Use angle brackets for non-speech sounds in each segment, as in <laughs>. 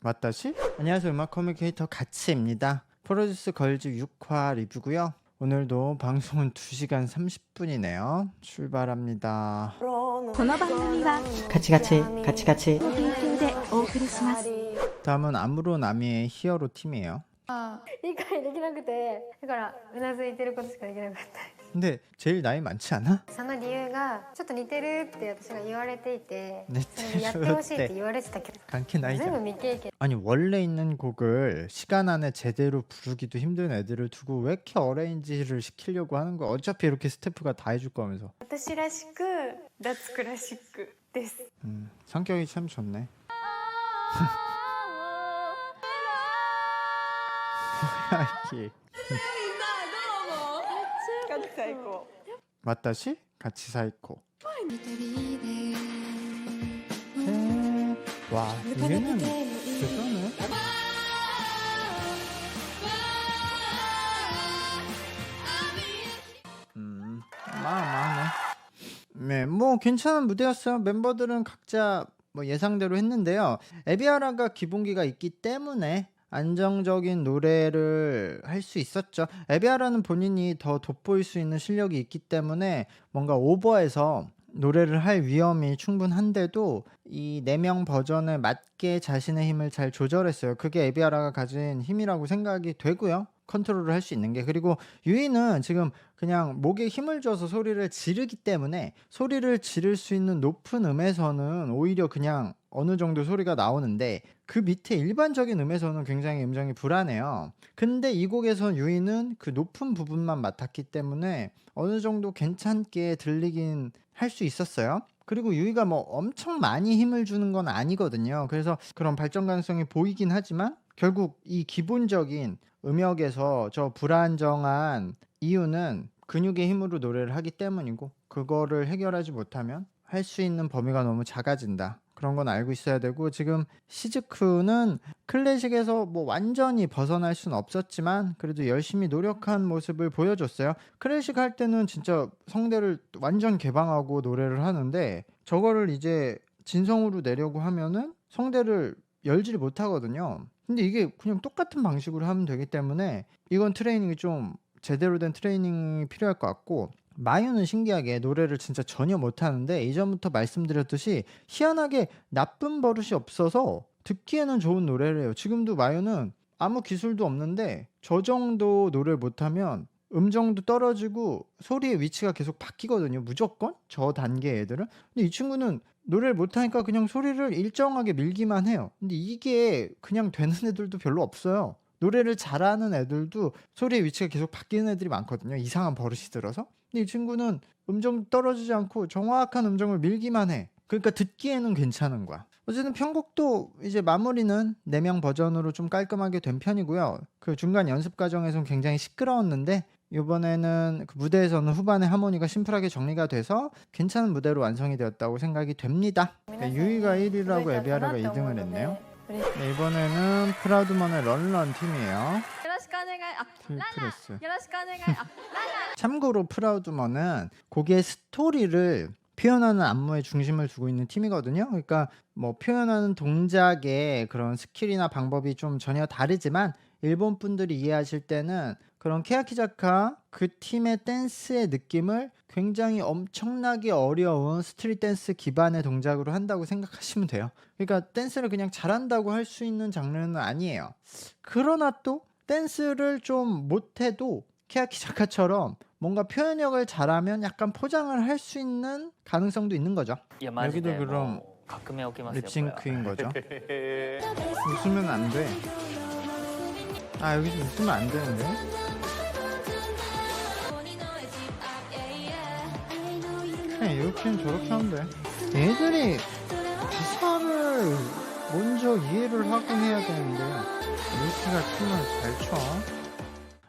맞다시? 안녕하세요 음악 커뮤니케이터 가치입니다 프로듀스 걸즈 6화 리뷰고요 오늘도 방송은 2시간 30분이네요 출발합니다 この番組はカチカチカチカチ提供でお送りします 다음은 아무로 나미의 히어로 팀이에요 理解できなくてだからうなずいてることしかできなかった 근데 제일 나이 많지 않아? その理由 がちょっと似てるって私が言われていて似それてるやってほしいって言われてたけど 관계 나이 全部未経験 아니 원래 있는 곡을 시간 안에 제대로 부르기도 힘든 애들을 두고 왜 이렇게 어레인지를 시키려고 하는 거야 어차피 이렇게 스태프가 다 해줄 거면서 私らしく脱クラシックです 음, 성격이 참 좋네 <laughs> 뭐야 이게 맞다시? 같이 사이코 에, 와 얘는 대단해 음 마마네 네, 뭐 괜찮은 무대였어요. 멤버들은 각자 뭐 예상대로 했는데요. 에비아라가 기본기가 있기 때문에 안정적인 노래를 할 수 있었죠. 에비아라는 본인이 더 돋보일 수 있는 실력이 있기 때문에 뭔가 오버해서 노래를 할 위험이 충분한데도 이 네 명 버전에 맞게 자신의 힘을 잘 조절했어요. 그게 에비아라가 가진 힘이라고 생각이 되고요. 컨트롤을 할 수 있는 게 그리고 유이는 지금 그냥 목에 힘을 줘서 소리를 지르기 때문에 소리를 지를 수 있는 높은 음에서는 오히려 그냥 어느 정도 소리가 나오는데 그 밑에 일반적인 음에서는 굉장히 음정이 불안해요. 근데 이 곡에선 유이는 그 높은 부분만 맡았기 때문에 어느 정도 괜찮게 들리긴 할 수 있었어요. 그리고 유이가 뭐 엄청 많이 힘을 주는 건 아니거든요. 그래서 그런 발전 가능성이 보이긴 하지만 결국 이 기본적인 음역에서 저 불안정한 이유는 근육의 힘으로 노래를 하기 때문이고 그거를 해결하지 못하면 할 수 있는 범위가 너무 작아진다. 그런 건 알고 있어야 되고 지금 시즈쿠는 클래식에서 뭐 완전히 벗어날 수는 없었지만 그래도 열심히 노력한 모습을 보여줬어요. 클래식 할 때는 진짜 성대를 완전 개방하고 노래를 하는데 저거를 이제 진성으로 내려고 하면은 성대를 열지를 못하거든요. 근데 이게 그냥 똑같은 방식으로 하면 되기 때문에 이건 트레이닝이 좀 제대로 된 트레이닝이 필요할 것 같고 마유는 신기하게 노래를 진짜 전혀 못하는데 이전부터 말씀드렸듯이 희한하게 나쁜 버릇이 없어서 듣기에는 좋은 노래를 해요. 지금도 마유는 아무 기술도 없는데 저 정도 노래를 못하면 음정도 떨어지고 소리의 위치가 계속 바뀌거든요. 무조건 저 단계 애들은. 근데 이 친구는 노래를 못하니까 그냥 소리를 일정하게 밀기만 해요. 근데 이게 그냥 되는 애들도 별로 없어요. 노래를 잘하는 애들도 소리의 위치가 계속 바뀌는 애들이 많거든요. 이상한 버릇이 들어서. 근데 이 친구는 음정 떨어지지 않고 정확한 음정을 밀기만 해. 그러니까 듣기에는 괜찮은 거야. 어쨌든 편곡도 이제 마무리는 4명 버전으로 좀 깔끔하게 된 편이고요. 그 중간 연습 과정에서는 굉장히 시끄러웠는데 이번에는 그 무대에서는 후반에 하모니가 심플하게 정리가 돼서 괜찮은 무대로 완성이 되었다고 생각이 됩니다. 네, 유이가 1위라고 에비아라가 2등을 했네요. 네, 이번에는 프라우드먼의 런런 팀이에요. 음, <laughs> 참고로 프라우드먼은 곡의 스토리를 표현하는 안무의 중심을 두고 있는 팀이거든요. 그러니까 뭐 표현하는 동작의 그런 스킬이나 방법이 좀 전혀 다르지만 일본 분들이 이해하실 때는 그런 케아키자카 그 팀의 댄스의 느낌을 굉장히 엄청나게 어려운 스트릿 댄스 기반의 동작으로 한다고 생각하시면 돼요. 그러니까 댄스를 그냥 잘한다고 할 수 있는 장르는 아니에요. 그러나 또 댄스를 좀 못해도 케아키 작가처럼 뭔가 표현력을 잘하면 약간 포장을 할 수 있는 가능성도 있는 거죠. 야, 여기도 그럼 뭐, 가끔의 립싱크인 거죠. <laughs> 웃으면 안 돼. 아 여기서 웃으면 안 되는데. 이렇게는 저렇게 하면 돼. 애들이 가사를 먼저 이해를 하고 해야 되는데 이렇게가 춤을 잘 춰.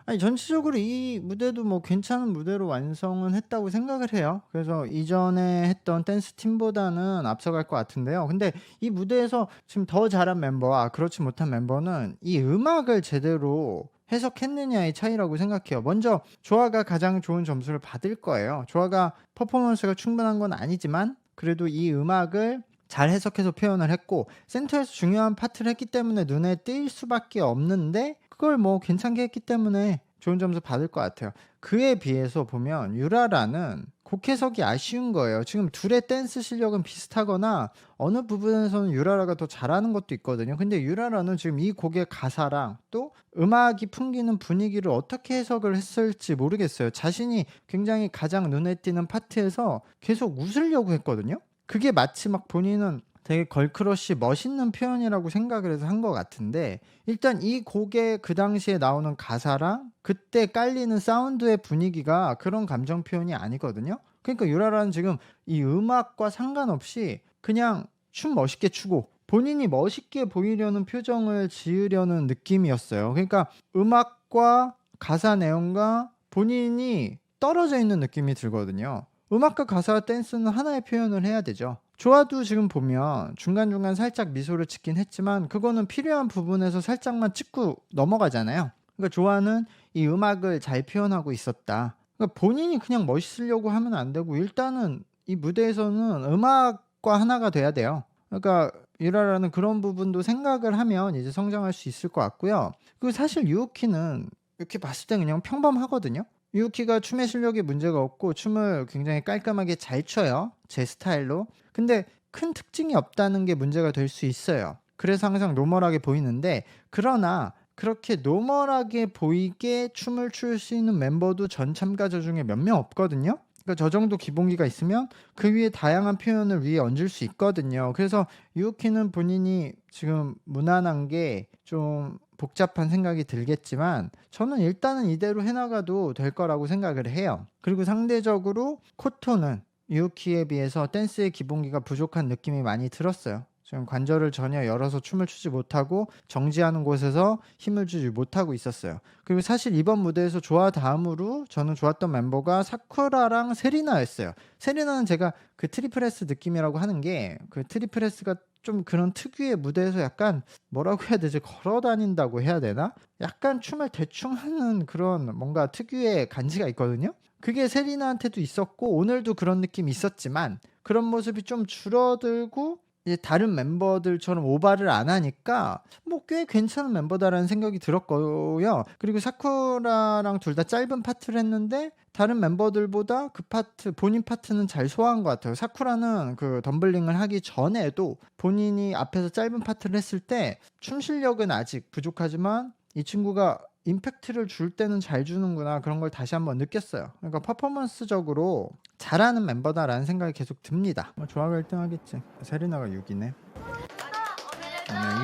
아니 전체적으로 이 무대도 뭐 괜찮은 무대로 완성은 했다고 생각을 해요. 그래서 이전에 했던 댄스 팀보다는 앞서갈 것 같은데요. 근데 이 무대에서 지금 더 잘한 멤버와 그렇지 못한 멤버는 이 음악을 제대로 해석했느냐의 차이라고 생각해요. 먼저 조아가 가장 좋은 점수를 받을 거예요. 조아가 퍼포먼스가 충분한 건 아니지만 그래도 이 음악을 잘 해석해서 표현을 했고 센터에서 중요한 파트를 했기 때문에 눈에 띌 수밖에 없는데 그걸 뭐 괜찮게 했기 때문에 좋은 점수 받을 것 같아요. 그에 비해서 보면 유라라는 곡 해석이 아쉬운 거예요. 지금 둘의 댄스 실력은 비슷하거나 어느 부분에서는 유라라가 더 잘하는 것도 있거든요. 근데 유라라는 지금 이 곡의 가사랑 또 음악이 풍기는 분위기를 어떻게 해석을 했을지 모르겠어요. 자신이 굉장히 가장 눈에 띄는 파트에서 계속 웃으려고 했거든요. 그게 마치 막 본인은 되게 걸크러쉬 멋있는 표현이라고 생각을 해서 한 것 같은데 일단 이 곡의 그 당시에 나오는 가사랑 그때 깔리는 사운드의 분위기가 그런 감정 표현이 아니거든요. 그러니까 유라라는 지금 이 음악과 상관없이 그냥 춤 멋있게 추고 본인이 멋있게 보이려는 표정을 지으려는 느낌이었어요. 그러니까 음악과 가사 내용과 본인이 떨어져 있는 느낌이 들거든요. 음악과 가사와 댄스는 하나의 표현을 해야 되죠. 조아도 지금 보면 중간중간 살짝 미소를 짓긴 했지만 그거는 필요한 부분에서 살짝만 찍고 넘어가잖아요. 그러니까 조아는 이 음악을 잘 표현하고 있었다. 그러니까 본인이 그냥 멋있으려고 하면 안 되고 일단은 이 무대에서는 음악과 하나가 돼야 돼요. 그러니까 유라라는 그런 부분도 생각을 하면 이제 성장할 수 있을 것 같고요. 그리고 사실 유우키는 이렇게 봤을 때 그냥 평범하거든요. 유우키가 춤의 실력에 문제가 없고 춤을 굉장히 깔끔하게 잘 춰요. 제 스타일로. 근데 큰 특징이 없다는 게 문제가 될 수 있어요. 그래서 항상 노멀하게 보이는데 그러나 그렇게 노멀하게 보이게 춤을 출 수 있는 멤버도 전 참가자 중에 몇 명 없거든요. 그러니까 저 정도 기본기가 있으면 그 위에 다양한 표현을 위에 얹을 수 있거든요. 그래서 유우키는 본인이 지금 무난한 게 좀 복잡한 생각이 들겠지만 저는 일단은 이대로 해나가도 될 거라고 생각을 해요. 그리고 상대적으로 코토는 유우키에 비해서 댄스의 기본기가 부족한 느낌이 많이 들었어요. 지금 관절을 전혀 열어서 춤을 추지 못하고 정지하는 곳에서 힘을 주지 못하고 있었어요. 그리고 사실 이번 무대에서 좋아 다음으로 저는 좋았던 멤버가 사쿠라랑 세리나였어요. 세리나는 제가 그 트리플레스 느낌이라고 하는 게 그 트리플레스가 좀 그런 특유의 무대에서 약간 뭐라고 해야 되지 걸어 다닌다고 해야 되나? 약간 춤을 대충 하는 그런 뭔가 특유의 간지가 있거든요. 그게 세리나한테도 있었고 오늘도 그런 느낌이 있었지만 그런 모습이 좀 줄어들고 이제 다른 멤버들처럼 오바를 안 하니까 뭐 꽤 괜찮은 멤버다라는 생각이 들었고요. 그리고 사쿠라랑 둘 다 짧은 파트를 했는데 다른 멤버들보다 그 파트 본인 파트는 잘 소화한 것 같아요. 사쿠라는 그 덤블링을 하기 전에도 본인이 앞에서 짧은 파트를 했을 때 춤 실력은 아직 부족하지만 이 친구가 임팩트를 줄 때는 잘 주는구나 그런 걸 다시 한번 느꼈어요. 그러니까 퍼포먼스적으로 잘하는 멤버다라는 생각이 계속 듭니다. 뭐 조화가 1등 하겠지. 세리나가 6이네. 네,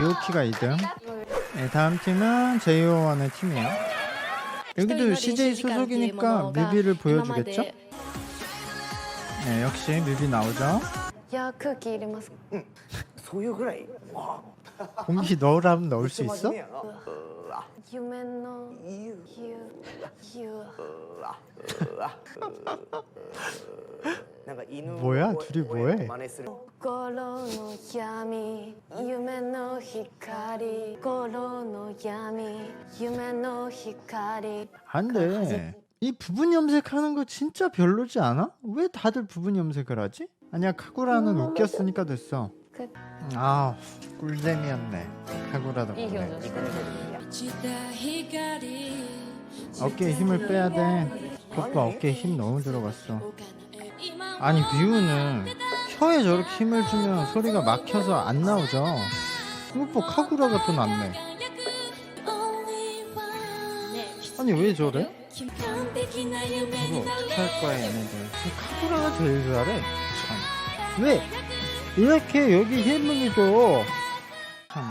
유우키가 2등. 네, 다음 팀은 제이오원의 팀이에요. 여기도 CJ 소속이니까 뮤비를 보여주겠죠? 네, 역시 뮤비 나오죠. いや空気入れますそういうぐらい 공기 넣으라면 넣을 수 있어? 真面目やな夢の言うゆゆなんか犬 뭐야? 둘이 뭐해? 真似する心の闇夢の光心の闇夢の光 안돼. 이 부분 염색하는 거 진짜 별로지 않아? 왜 다들 부분 염색을 하지? 아니야 카구라는 웃겼으니까 됐어. 그 아 꿀잼이었네 하고라도 이 그래. 효도 어깨에 힘을 빼야 돼 오빠 어깨에 힘 너무 들어갔어 아니 뮤는 혀에 저렇게 힘을 주면 소리가 막혀서 안 나오죠 그럼 뭐 카구라가 또 낫네 아니 왜 저래? 이거 어떻게 할 거야 얘네들 카구라가 제일 잘해 참. 왜? 이렇게 여기 힘을 줘? 참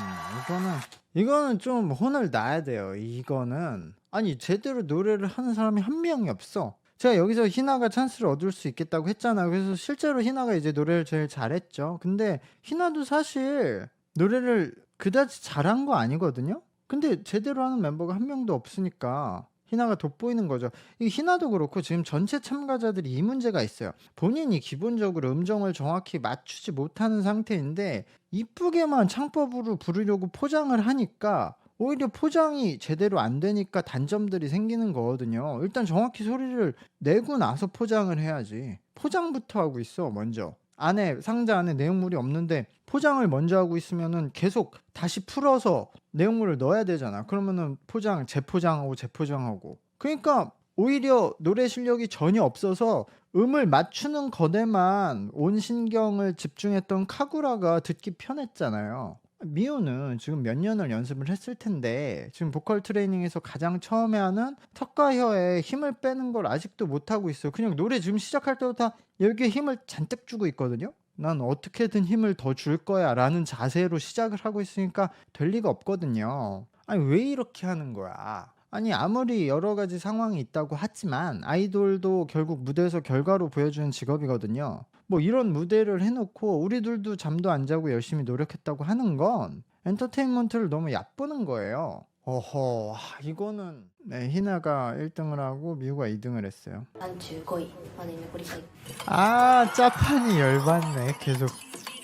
이거는 이거는 좀 혼을 놔야 돼요. 이거는 아니 제대로 노래를 하는 사람이 한 명이 없어. 제가 여기서 희나가 찬스를 얻을 수 있겠다고 했잖아요. 그래서 실제로 희나가 이제 노래를 제일 잘했죠. 근데 희나도 사실 노래를 그다지 잘한 거 아니거든요. 근데 제대로 하는 멤버가 한 명도 없으니까 희나가 돋보이는 거죠. 이 희나도 그렇고 지금 전체 참가자들이 이 문제가 있어요. 본인이 기본적으로 음정을 정확히 맞추지 못하는 상태인데 이쁘게만 창법으로 부르려고 포장을 하니까 오히려 포장이 제대로 안 되니까 단점들이 생기는 거거든요. 일단 정확히 소리를 내고 나서 포장을 해야지. 포장부터 하고 있어, 먼저. 안에 상자 안에 내용물이 없는데 포장을 먼저 하고 있으면은 계속 다시 풀어서 내용물을 넣어야 되잖아. 그러면은 포장 재포장하고 재포장하고. 그러니까 오히려 노래 실력이 전혀 없어서 음을 맞추는 거에만 온 신경을 집중했던 카구라가 듣기 편했잖아요. 미호는 지금 몇 년을 연습을 했을 텐데 지금 보컬 트레이닝에서 가장 처음에 하는 턱과 혀에 힘을 빼는 걸 아직도 못 하고 있어요. 그냥 노래 지금 시작할 때부터 여기에 힘을 잔뜩 주고 있거든요. 난 어떻게든 힘을 더 줄 거야 라는 자세로 시작을 하고 있으니까 될 리가 없거든요. 아니 왜 이렇게 하는 거야? 아니 아무리 여러 가지 상황이 있다고 하지만 아이돌도 결국 무대에서 결과로 보여주는 직업이거든요. 뭐 이런 무대를 해놓고 우리들도 잠도 안 자고 열심히 노력했다고 하는 건 엔터테인먼트를 너무 얕보는 거예요. 어허, 아, 이거는 네, 히나가 1등을 하고 미우가 2등을 했어요. 안주 거의 아니면 우리 거의 아, 짜판이 열받네. 계속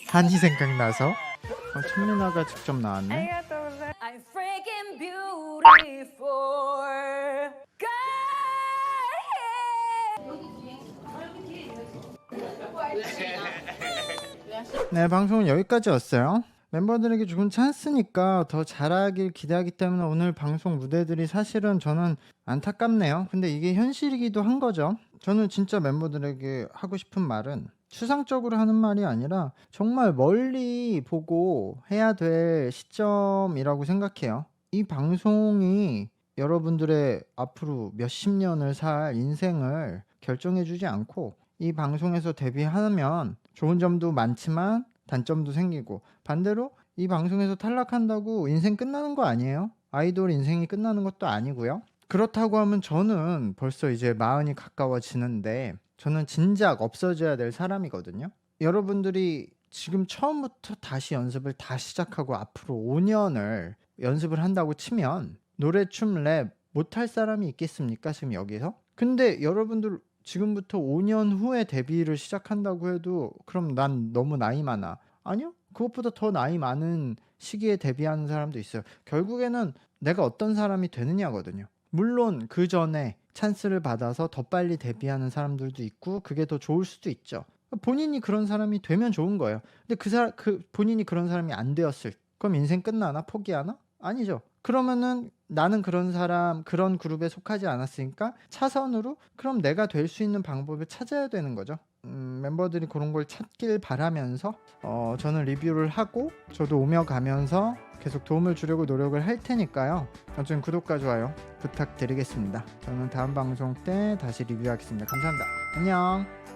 한이 생각나서. 어, 청민아가 직접 나왔네. I'm freaking beautiful. 네, 방송은 여기까지였어요. 멤버들에게 좋은 찬스니까 더 잘하길 기대하기 때문에 오늘 방송 무대들이 사실은 저는 안타깝네요. 근데 이게 현실이기도 한 거죠. 저는 진짜 멤버들에게 하고 싶은 말은 추상적으로 하는 말이 아니라 정말 멀리 보고 해야 될 시점이라고 생각해요. 이 방송이 여러분들의 앞으로 몇십 년을 살 인생을 결정해주지 않고 이 방송에서 데뷔하면 좋은 점도 많지만 단점도 생기고 반대로 이 방송에서 탈락한다고 인생 끝나는 거 아니에요? 아이돌 인생이 끝나는 것도 아니고요. 그렇다고 하면 저는 벌써 이제 마흔이 가까워지는데 저는 진작 없어져야 될 사람이거든요. 여러분들이 지금 처음부터 다시 연습을 다 시작하고 앞으로 5년을 연습을 한다고 치면 노래, 춤, 랩 못할 사람이 있겠습니까? 지금 여기서? 근데 여러분들 지금부터 5년 후에 데뷔를 시작한다고 해도 그럼 난 너무 나이 많아. 아니요. 그것보다 더 나이 많은 시기에 데뷔하는 사람도 있어요. 결국에는 내가 어떤 사람이 되느냐거든요. 물론 그 전에 찬스를 받아서 더 빨리 데뷔하는 사람들도 있고 그게 더 좋을 수도 있죠. 본인이 그런 사람이 되면 좋은 거예요. 근데 그 사람 그 본인이 그런 사람이 안 되었을 그럼 인생 끝나나 포기하나? 아니죠. 그러면은 나는 그런 사람 그런 그룹에 속하지 않았으니까 차선으로 그럼 내가 될 수 있는 방법을 찾아야 되는 거죠. 음, 멤버들이 그런 걸 찾길 바라면서 어, 저는 리뷰를 하고 저도 오며 가면서 계속 도움을 주려고 노력을 할 테니까요. 어쨌든 구독과 좋아요 부탁드리겠습니다. 저는 다음 방송 때 다시 리뷰하겠습니다. 감사합니다. 안녕.